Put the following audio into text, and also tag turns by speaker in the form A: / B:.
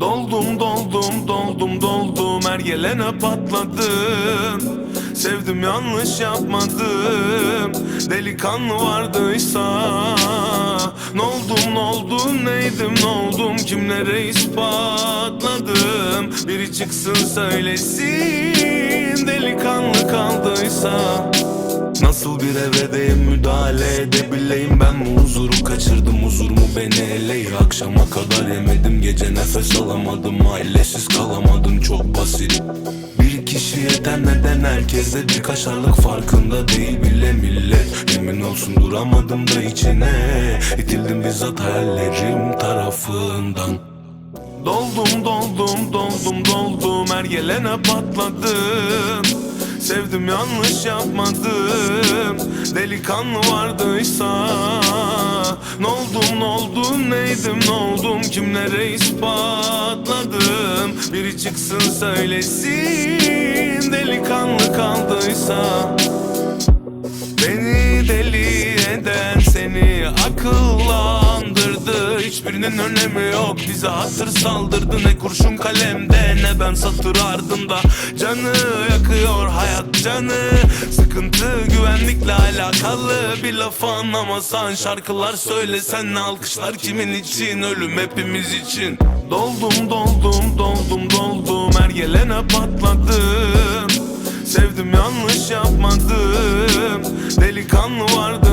A: Doldum doldum doldum doldum. Her gelene patladım. Sevdim yanlış yapmadım. Delikanlı vardıysa. Ne oldum ne oldum neydim ne oldum? Kimlere ispatladım? Biri çıksın söylesin. Delikanlı kaldıysa. Nasıl bir evredeyim müdahale edebileyim? Ben mi huzuru kaçırdım beni eleyir Akşama kadar yemedim gece nefes alamadım. Ailesiz kalamadım çok basit. Bir kişi yeter neden herkeste bir kaşarlık farkında değil bile millet. Emin olsun duramadım da içine. İtildim bizzat hayallerim tarafından. Doldum doldum doldum doldum. Her gelene patladım. Sevdim yanlış yapmadım. Delikanlı vardıysa neydim ne oldum Kimlere ispatladım? Biri çıksın söylesin Delikanlı kaldıysa Hiçbirinin önemi yok. Bize hatır saldırdı. Ne kurşun kalemde ne ben satır ardında. Canı yakıyor hayat canı. Sıkıntı güvenlikle alakalı. Bir laf anlamasan şarkılar söylesen. Ne alkışlar kimin için? Ölüm hepimiz için. Doldum doldum doldum doldum. Her gelene patladım. Sevdim yanlış yapmadım. Delikanlı vardıysa